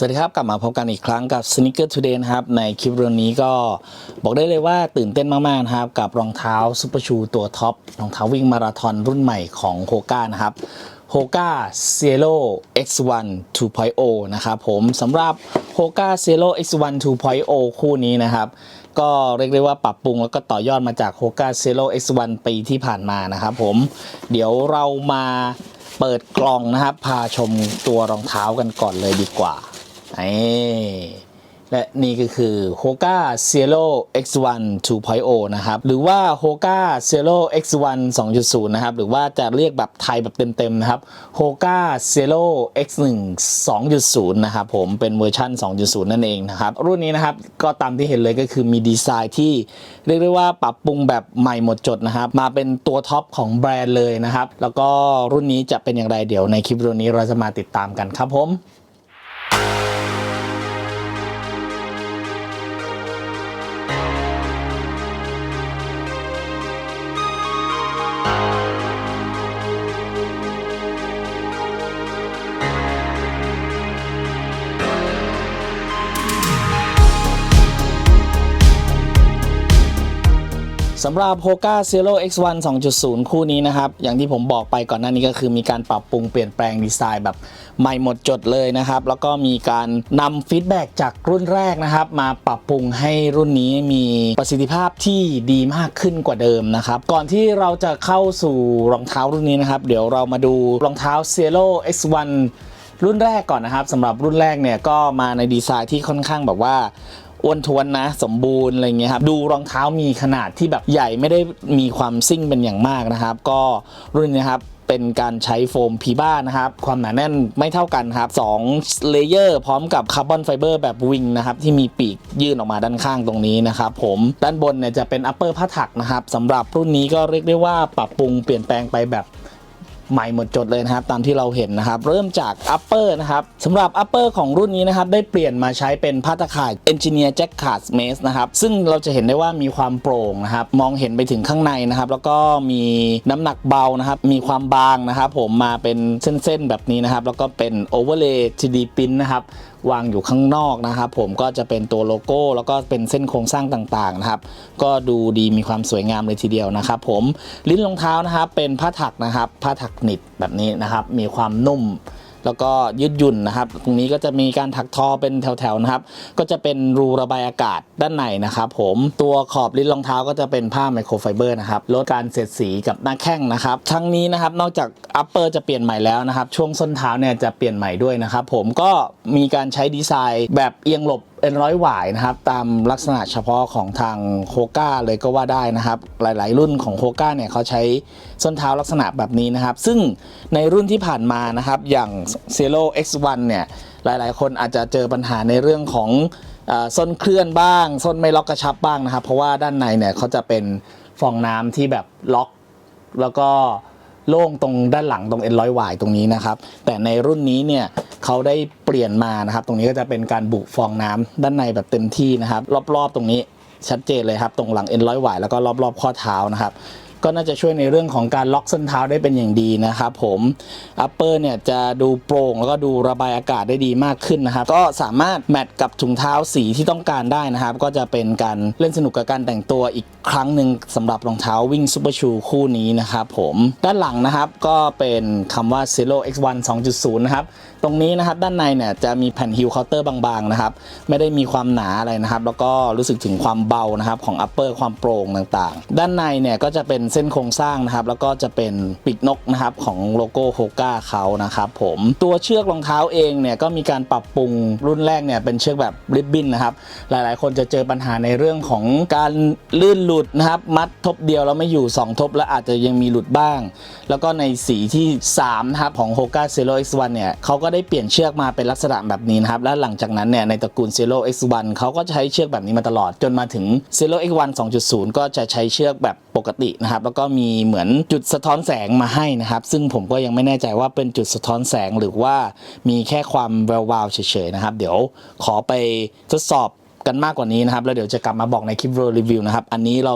สวัสดีครับ กลับมาพบกันอีกครั้งกับ Sneaker Today นะครับ ในคลิปวันนี้ก็บอกได้เลยว่าตื่นเต้นมากๆนะครับ กับรองเท้าซูเปอร์ชูตัวท็อปรองเท้าวิ่งมาราธอนรุ่นใหม่ของโฮก้านะครับ h o g a Zero X1 2.0 นะครับผมสำหรับ h o g a Zero X1 2.0 คู่นี้นะครับก็เรียกได้ว่าปรับปรุงแล้วก็ต่อยอดมาจาก h o g a Zero X1 ปีที่ผ่านมานะครับผมเดี๋ยวเรามาเปิดกล่องนะครับ พาชมตัวรองเท้ากันก่อนเลยดีกว่า และนี่ก็คือ Hoka Zero X1 2.0 นะครับ หรือว่า Hoka Zero X1 2.0 นะครับ หรือว่าจะเรียกแบบไทยแบบเต็ม ๆ นะครับ Hoka Zero X1 2.0 นะครับผมเป็นเวอร์ชัน2.0 นั่นเองนะครับ รุ่นนี้นะครับ ก็ตามที่เห็นเลยก็คือมีดีไซน์ที่เรียกได้ว่าปรับปรุงแบบใหม่หมดจดนะครับ มาเป็นตัวท็อปของแบรนด์เลยนะครับ แล้วก็รุ่นนี้จะเป็นอย่างไรเดี๋ยวในคลิปวิดีโอนี้เราจะมาติดตามกันครับผม สำหรับ Hoka Zero X1 2.0 คู่นี้นะครับ อย่างที่ผมบอกไปก่อนหน้านี้ก็คือมีการปรับปรุงเปลี่ยนแปลงดีไซน์แบบใหม่หมดจดเลยนะครับ แล้วก็มีการนำฟีดแบ็กจากรุ่นแรกนะครับ มาปรับปรุงให้รุ่นนี้มีประสิทธิภาพที่ดีมากขึ้นกว่าเดิมนะครับ ก่อนที่เราจะเข้าสู่รองเท้ารุ่นนี้นะครับ เดี๋ยวเรามาดูรองเท้า Zero X1 รุ่นแรกก่อนนะครับสำหรับรุ่นแรกเนี่ยก็มาในดีไซน์ที่ค่อนข้างแบบว่า อ้วนท้วนนะ สมบูรณ์อะไรเงี้ยครับดูรองเท้ามีขนาดที่แบบใหญ่ไม่ได้มีความซิ่งเป็นอย่างมากนะครับ ก็รุ่นนี้ครับเป็นการใช้โฟมพีบ้านะครับ ความหนาแน่นไม่เท่ากันครับ2เลเยอร์พร้อมกับคาร์บอนไฟเบอร์แบบวิงนะครับ ที่มีปีกยื่นออกมาด้านข้างตรงนี้นะครับผมด้านบนเนี่ยจะเป็นอัปเปอร์ผ้าถักนะครับสำหรับรุ่นนี้ก็เรียกได้ว่าปรับปรุงเปลี่ยนแปลงไปแบบ ใหม่หมดจดเลยนะครับตามที่เราเห็นนะครับเริ่มจาก upper นะครับสำหรับ upper ของรุ่นนี้นะครับได้เปลี่ยนมาใช้เป็นผ้าตะข่าย Engineer Jack Card mesh นะครับซึ่งเราจะเห็นได้ว่ามีความโปร่งนะครับมองเห็นไปถึงข้างในนะครับแล้วก็มีน้ำหนักเบานะครับมีความบางนะครับผมมาเป็นเส้นๆแบบนี้นะครับแล้วก็เป็น overlay 3D print นะครับ วางอยู่ข้างนอกนะครับผมก็จะเป็นตัวโลโก้ แล้วก็เป็นเส้นโครงสร้างต่างๆนะครับ ก็ดูดีมีความสวยงามเลยทีเดียวนะครับ ผมลิ้นรองเท้านะครับเป็นผ้าถักนะครับผ้าถักหนิดแบบนี้นะครับ มีความนุ่ม แล้วก็ยืดหยุ่นนะครับ ตรงนี้ก็จะมีการถักทอเป็นแถวๆนะครับ ก็จะเป็นรูระบายอากาศด้านในนะครับผมตัวขอบลิ้นรองเท้าก็จะเป็นผ้าไมโครไฟเบอร์นะครับลดการเสียดสีกับหน้าแข้งนะครับทั้งนี้นะครับนอกจากอัปเปอร์จะเปลี่ยนใหม่แล้วนะครับช่วงส้นเท้าเนี่ยจะเปลี่ยนใหม่ด้วยนะครับผมก็มีการใช้ดีไซน์แบบเอียงหลบ เอ็นร้อยหวายนะครับตามลักษณะเฉพาะของทางโฮก้าเลยก็ว่าได้นะครับ หลาย ๆ รุ่นของโฮก้าเนี่ยเขาใช้ส้นเท้าลักษณะแบบนี้นะครับ ซึ่งในรุ่นที่ผ่านมานะครับอย่าง Zero X1 เนี่ยหลาย ๆ คนอาจจะเจอปัญหาในเรื่องของส้นเคลื่อนบ้าง ส้นไม่ล็อกกระชับบ้างนะครับ เพราะว่าด้านในเนี่ยเขาจะเป็นฟองน้ำที่แบบล็อกแล้วก็ โล่งตรงด้านหลังตรงเอ็นร้อยวายตรงนี้นะครับ แต่ในรุ่นนี้เนี่ยเขาได้เปลี่ยนมานะครับ ตรงนี้ก็จะเป็นการบุฟองน้ำด้านในแบบเต็มที่นะครับ รอบๆตรงนี้ชัดเจนเลยครับ ตรงหลังเอ็นร้อยวายแล้วก็รอบๆข้อเท้านะครับ ก็น่าจะช่วยในเรื่องของการล็อกส้นเท้าได้เป็นอย่างดีนะครับผมอัปเปอร์เนี่ยจะดูโปร่งแล้วก็ดูระบายอากาศได้ดีมากขึ้นนะครับก็สามารถแมทกับถุงเท้าสีที่ต้องการได้นะครับ ก็จะเป็นการเล่นสนุกกับการแต่งตัวอีกครั้งหนึ่งสำหรับรองเท้าวิ่งซูเปอร์ชูคู่นี้นะครับผมด้านหลังนะครับก็เป็นคำว่า Zero X1 2.0 นะครับ ตรงนี้นะครับด้านในเนี่ยจะมีแผ่นฮิลเคาน์เตอร์บางๆนะครับ ไม่ได้มีความหนาอะไรนะครับ แล้วก็รู้สึกถึงความเบานะครับของอัปเปอร์ความโปร่งต่างๆ ด้านในเนี่ยก็จะเป็นเส้นโครงสร้างนะครับ แล้วก็จะเป็นปีกนกนะครับของโลโก้โฮก้าเขานะครับผมตัวเชือกรองเท้าเองเนี่ยก็มีการปรับปรุงรุ่นแรกเนี่ยเป็นเชือกแบบริบบิ้นนะครับ หลายๆ คนจะเจอปัญหาในเรื่องของการลื่นหลุดนะครับ มัดทบเดียวแล้วไม่อยู่ 2 ทบ แล้วอาจจะยังมีหลุดบ้าง แล้วก็ในสีที่3นะครับของ Hoka Zero X1 เนี่ยเขาก็ได้เปลี่ยนเชือกมาเป็นลักษณะแบบนี้นะครับ และหลังจากนั้นเนี่ยในตระกูล Zero X1 เขาก็ใช้เชือกแบบนี้มาตลอดจนมาถึง Zero X1 2.0 ก็จะใช้เชือกแบบปกตินะครับแล้วก็มีเหมือนจุดสะท้อนแสงมาให้นะครับ ซึ่งผมก็ยังไม่แน่ใจว่าเป็นจุดสะท้อนแสงหรือว่ามีแค่ความแวววาวเฉยๆนะครับ เดี๋ยวขอไปทดสอบ กันมากกว่านี้นะครับ แล้วเดี๋ยวจะกลับมาบอกในคลิปรีวิวนะครับ อันนี้เรา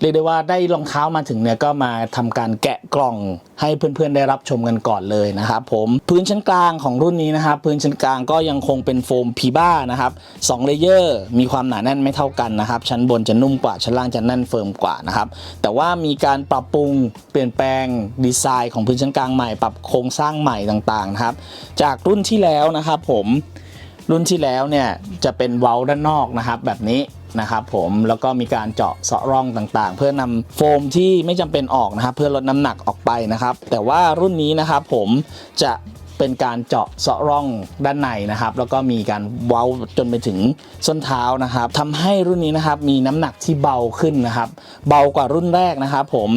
เรียกได้ว่าได้รองเท้ามาถึงเนี่ยก็มาทำการแกะกล่องให้เพื่อนๆได้รับชมกันก่อนเลยนะครับผมพื้นชั้นกลางของรุ่นนี้นะครับ พื้นชั้นกลางก็ยังคงเป็นโฟมพีบ้านะครับสองเลเยอร์มีความหนาแน่นไม่เท่ากันนะครับ ชั้นบนจะนุ่มกว่าชั้นล่างจะแน่นเฟิร์มกว่านะครับ แต่ว่ามีการปรับปรุงเปลี่ยนแปลงดีไซน์ของพื้นชั้นกลางใหม่ ปรับโครงสร้างใหม่ต่างๆนะครับ จากรุ่นที่แล้วนะครับผม รุ่นที่แล้วเนี่ยจะเป็นเว้าด้านนอกนะครับแบบนี้นะครับผมแล้วก็มีการเจาะเสาะร่องต่างๆ เพื่อนำโฟมที่ไม่จำเป็นออกนะครับ เพื่อลดน้ำหนักออกไปนะครับ แต่ว่ารุ่นนี้นะครับผมจะ เป็นการเจาะเสาะร่องด้านในนะครับ แล้วก็มีการเว้าจนไปถึงส้นเท้านะครับทำให้รุ่นนี้นะครับมีน้ำหนักที่เบาขึ้นนะครับ เบากว่ารุ่นแรกนะครับผม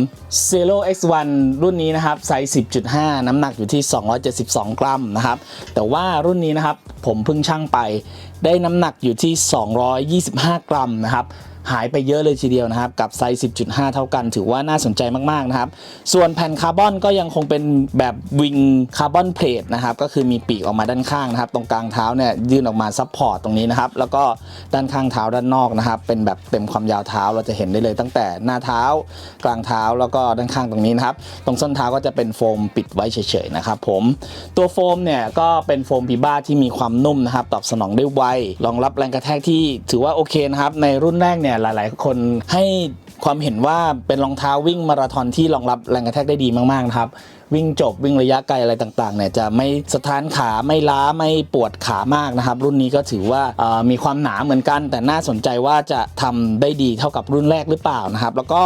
Zero X1 รุ่นนี้นะครับไซส์ 10.5 น้ำหนักอยู่ที่ 272 กรัมนะครับ แต่ว่ารุ่นนี้นะครับผมเพิ่งชั่งไป ได้น้ำหนักอยู่ที่ 225 กรัมนะครับหายไปเยอะเลยทีเดียวนะครับ กับไซส์ 10.5 เท่ากัน ถือว่าน่าสนใจมากๆนะครับ ส่วนแผ่นคาร์บอนก็ยังคงเป็นแบบวิงคาร์บอนเพลทนะครับ ก็คือมีปีกออกมาด้านข้างนะครับ ตรงกลางเท้าเนี่ยยื่นออกมาซับพอร์ตตรงนี้นะครับ แล้วก็ด้านข้างเท้าด้านนอกนะครับ เป็นแบบเต็มความยาวเท้าเราจะเห็นได้เลย ตั้งแต่หน้าเท้ากลางเท้าแล้วก็ด้านข้างตรงนี้นะครับ ตรงส้นเท้าก็จะเป็นโฟมปิดไว้เฉยๆนะครับผม ตัวโฟมเนี่ยก็เป็นโฟมพีบ้าที่มีความนุ่มนะครับ ตอบสนองได้ไวรองรับแรงกระแทกที่ถือว่าโอเคนะครับ ในรุ่นแรกเนี่ยหลาย ๆ คนให้ความเห็นว่าเป็นรองเท้าวิ่งมาราธอนที่รองรับแรงกระแทกได้ดีมาก ๆ นะครับ วิ่งจบวิ่งระยะไกลอะไรต่างๆเนี่ยจะไม่สะท้านขาไม่ล้าไม่ปวดขามากนะครับ รุ่นนี้ก็ถือว่ามีความหนาเหมือนกัน แต่น่าสนใจว่าจะทำได้ดีเท่ากับรุ่นแรกหรือเปล่านะครับ แล้วก็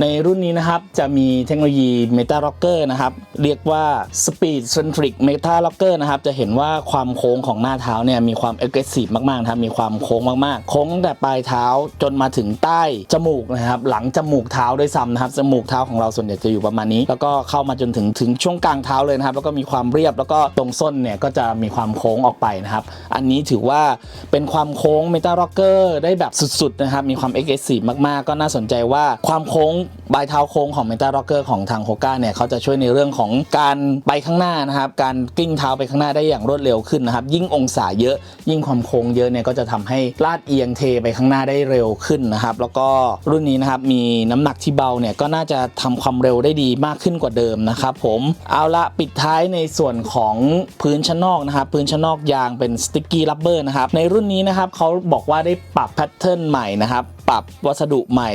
ในรุ่นนี้นะครับจะมีเทคโนโลยี Meta Rocker นะครับเรียกว่า Speed Centric Meta Rocker นะครับจะเห็นว่าความโค้งของหน้าเท้าเนี่ยมีความ aggressive มากๆนะครับมีความโค้งมากๆ โค้งตั้งแต่ปลายเท้าจนมาถึงใต้จมูกนะครับหลังจมูกเท้าด้วยซ้ำนะครับจมูกเท้าของเราส่วนใหญ่จะอยู่ประมาณนี้ แล้วก็เข้ามาจนถึงถึงช่วงกลางเท้าเลยนะครับ แล้วก็มีความเรียบแล้วก็ตรงส้นเนี่ยก็จะมีความโค้งออกไปนะครับ อันนี้ถือว่าเป็นความโค้งเมตาล็อกเกอร์ได้แบบสุดๆนะครับ มีความ aggressive มากๆ ก็น่าสนใจว่าความโค้ง ปลายเท้าโค้งของ Meta Rocker ของทางโฮก้าเนี่ยเขาจะช่วยในเรื่องของการไปข้างหน้านะครับ การกิ้งเท้าไปข้างหน้าได้อย่างรวดเร็วขึ้นนะครับ ยิ่งองศาเยอะ ยิ่งความโค้งเยอะเนี่ยก็จะทำให้ลาดเอียงเทไปข้างหน้าได้เร็วขึ้นนะครับ แล้วก็รุ่นนี้นะครับมีน้ำหนักที่เบาเนี่ยก็น่าจะทำความเร็วได้ดีมากขึ้นกว่าเดิมนะครับผมเอาละปิดท้ายในส่วนของพื้นชั้นนอกนะครับพื้นชั้นนอกยางเป็นสติ๊กกี้รับเบอร์นะครับในรุ่นนี้นะครับเขาบอกว่าได้ปรับแพทเทิร์นใหม่นะครับ ปรับวัสดุใหม่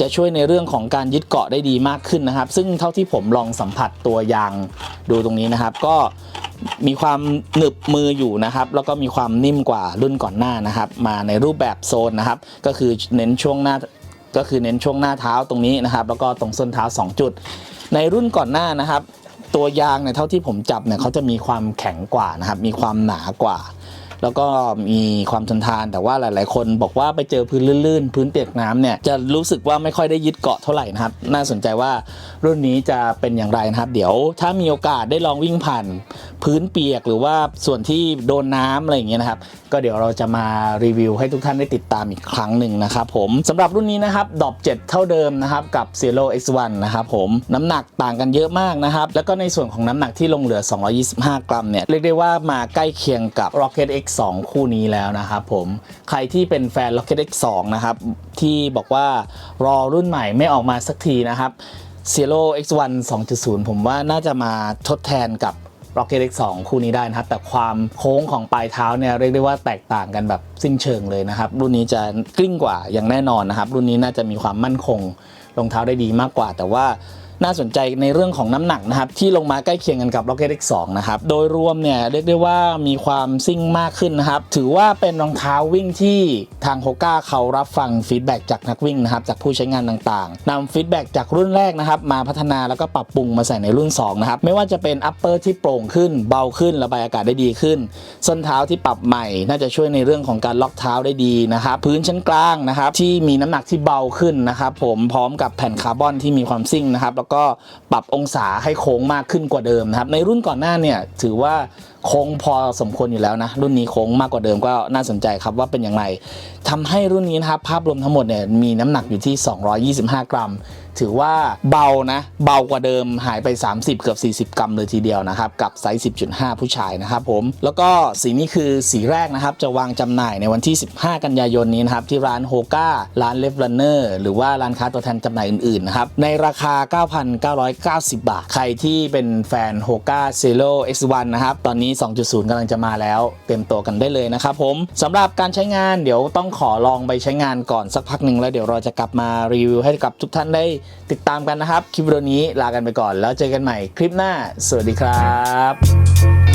จะช่วยในเรื่องของการยึดเกาะได้ดีมากขึ้นนะครับ ซึ่งเท่าที่ผมลองสัมผัสตัวยางดูตรงนี้นะครับ ก็มีความหนึบมืออยู่นะครับ แล้วก็มีความนิ่มกว่ารุ่นก่อนหน้านะครับ มาในรูปแบบโซนนะครับ ก็คือเน้นช่วงหน้าก็คือเน้นช่วงหน้าเท้าตรงนี้นะครับ แล้วก็ตรงส้นเท้า 2 จุด ในรุ่นก่อนหน้านะครับ ตัวยางเนี่ยเท่าที่ผมจับเนี่ยเขาจะมีความแข็งกว่านะครับ มีความหนากว่า แล้วก็มีความทนทาน แต่ว่าหลาย ๆ คนบอกว่าไปเจอพื้นลื่น ๆ พื้นเปียกน้ำเนี่ยจะรู้สึกว่าไม่ค่อยได้ยึดเกาะเท่าไหร่นะครับ น่าสนใจว่ารุ่นนี้จะเป็นอย่างไรนะครับ เดี๋ยวถ้ามีโอกาสได้ลองวิ่งผ่านพื้นเปียกหรือว่าส่วนที่โดนน้ำอะไรอย่างเงี้ยนะครับ ก็เดี๋ยวเราจะมารีวิวให้ทุกท่านได้ติดตามอีกครั้งหนึ่งนะครับผมสำหรับรุ่นนี้นะครับดอป7เท่าเดิมนะครับกับ Zero X1 นะครับผมน้ำหนักต่างกันเยอะมากนะครับแล้วก็ในส่วนของน้ำหนักที่ลงเหลือ 225 กรัมเนี่ยเรียกได้ว่ามาใกล้เคียงกับ Rocket X2 คู่นี้แล้วนะครับผมใครที่เป็นแฟน Rocket X2 นะครับที่บอกว่ารอรุ่นใหม่ไม่ออกมาสักทีนะครับ Zero X1 2.0 ผมว่าน่าจะมาทดแทนกับ Rocket X2 คู่นี้ได้นะครับ แต่ความโค้งของปลายเท้าเนี่ยเรียกได้ว่าแตกต่างกันแบบสิ้นเชิงเลยนะครับ รุ่นนี้จะกลิ้งกว่าอย่างแน่นอนนะครับ รุ่นนี้น่าจะมีความมั่นคงรองเท้าได้ดีมากกว่า แต่ว่า น่าสนใจในเรื่องของน้ำหนักนะครับที่ลงมาใกล้เคียงกันกับ Rocket X2 นะครับโดยรวมเนี่ยเรียกได้ว่ามีความซิ่งมากขึ้นนะครับถือว่าเป็นรองเท้าวิ่งที่ทางโฮก้าเขารับฟังฟีดแบ็กจากนักวิ่งนะครับจากผู้ใช้งานต่างๆนำฟีดแบ็กจากรุ่นแรกนะครับมาพัฒนาแล้วก็ปรับปรุงมาใส่ในรุ่น2นะครับไม่ว่าจะเป็นอัปเปอร์ที่โปร่งขึ้นเบาขึ้นระบายอากาศได้ดีขึ้น ส้นเท้าที่ปรับใหม่ น่าจะช่วยในเรื่องของการล็อกเท้าได้ดีนะครับพื้นชั้นกลางนะครับที่มีน้ำหนักที่เบาขึ้นนะครับผมพร้อมกับแผ่นคาร์บอนที่มีความซิ่งนะครับแล้วก็ปรับองศาให้โค้งมากขึ้นกว่าเดิมนะครับในรุ่นก่อนหน้าเนี่ยถือว่า โค้งพอสมควรอยู่แล้วนะ รุ่นนี้โค้งมากกว่าเดิมก็น่าสนใจครับว่าเป็นอย่างไรทำให้รุ่นนี้นะครับภาพรวมทั้งหมดเนี่ยมีน้ำหนักอยู่ที่ 225 กรัม ถือว่าเบานะเบากว่าเดิมหายไป 30 เกือบ 40 กรัมเลยทีเดียวนะครับ กับไซส์ 10.5 ผู้ชายนะครับผม แล้วก็สีนี้คือสีแรกนะครับ จะวางจำหน่ายในวันที่ 15 กันยายนนี้นะครับ ที่ร้านโฮก้าร้านเลฟรันเนอร์หรือว่าร้านค้าตัวแทนจำหน่ายอื่นๆนะครับในราคา 9,990 บาท ใครที่เป็นแฟนโฮก้าเซโ X1 นะครับตอนนี้2.0กำลังจะมาแล้วเตรียมตัวกันได้เลยนะครับผมสำหรับการใช้งานเดี๋ยวต้องขอลองไปใช้งานก่อนสักพักหนึ่งแล้วเดี๋ยวเราจะกลับมารีวิวให้กับทุกท่านได้ติดตามกันนะครับ คลิปวิดีโอนี้ลากันไปก่อน แล้วเจอกันใหม่คลิปหน้า สวัสดีครับ